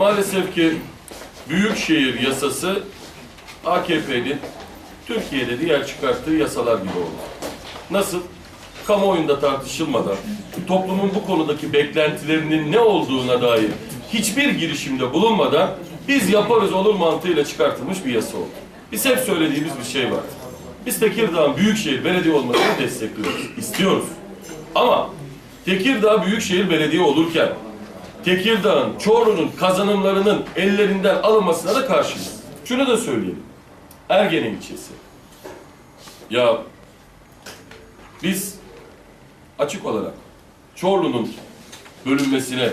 Maalesef ki Büyükşehir yasası AKP'nin Türkiye'de diğer çıkarttığı yasalar gibi oldu. Nasıl? Kamuoyunda tartışılmadan, toplumun bu konudaki beklentilerinin ne olduğuna dair hiçbir girişimde bulunmadan biz yaparız olur mantığıyla çıkartılmış bir yasa oldu. Biz hep söylediğimiz bir şey var. Biz Tekirdağ'ın Büyükşehir Belediye olmasını destekliyoruz, istiyoruz. Ama Tekirdağ Büyükşehir Belediye olurken Tekirdağ'ın, Çorlu'nun kazanımlarının ellerinden alınmasına da karşıyız. Şunu da söyleyelim. Ergene ilçesi. Ya biz açık olarak Çorlu'nun bölünmesine,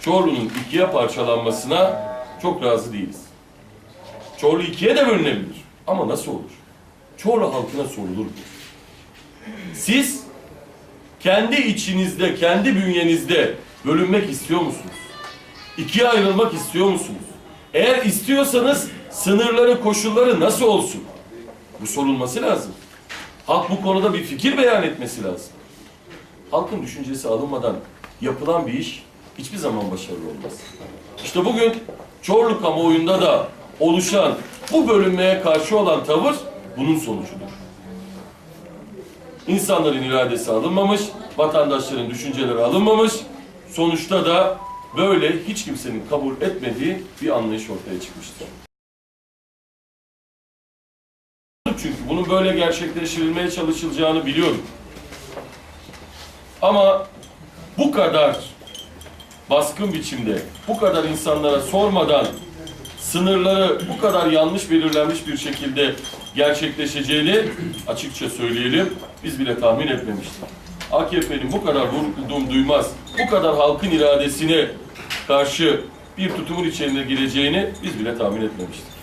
Çorlu'nun ikiye parçalanmasına çok razı değiliz. Çorlu ikiye de bölünebilir. Ama nasıl olur? Çorlu halkına sorulur bu. Siz kendi içinizde, kendi bünyenizde bölünmek istiyor musunuz? İkiye ayrılmak istiyor musunuz? Eğer istiyorsanız sınırları, koşulları nasıl olsun? Bu sorulması lazım. Halk bu konuda bir fikir beyan etmesi lazım. Halkın düşüncesi alınmadan yapılan bir iş hiçbir zaman başarılı olmaz. İşte bugün Çorlu kamuoyunda da oluşan bu bölünmeye karşı olan tavır bunun sonucudur. İnsanların iradesi alınmamış, vatandaşların düşünceleri alınmamış. Sonuçta da böyle hiç kimsenin kabul etmediği bir anlayış ortaya çıkmıştır. Çünkü bunun böyle gerçekleştirilmeye çalışılacağını biliyorum. Ama bu kadar baskın biçimde, bu kadar insanlara sormadan sınırları bu kadar yanlış belirlenmiş bir şekilde gerçekleşeceğini açıkça söyleyelim, biz bile tahmin etmemiştik. AKP'nin bu kadar vurdum duymaz, bu kadar halkın iradesine karşı bir tutumun içerisine gireceğini biz bile tahmin etmemiştik.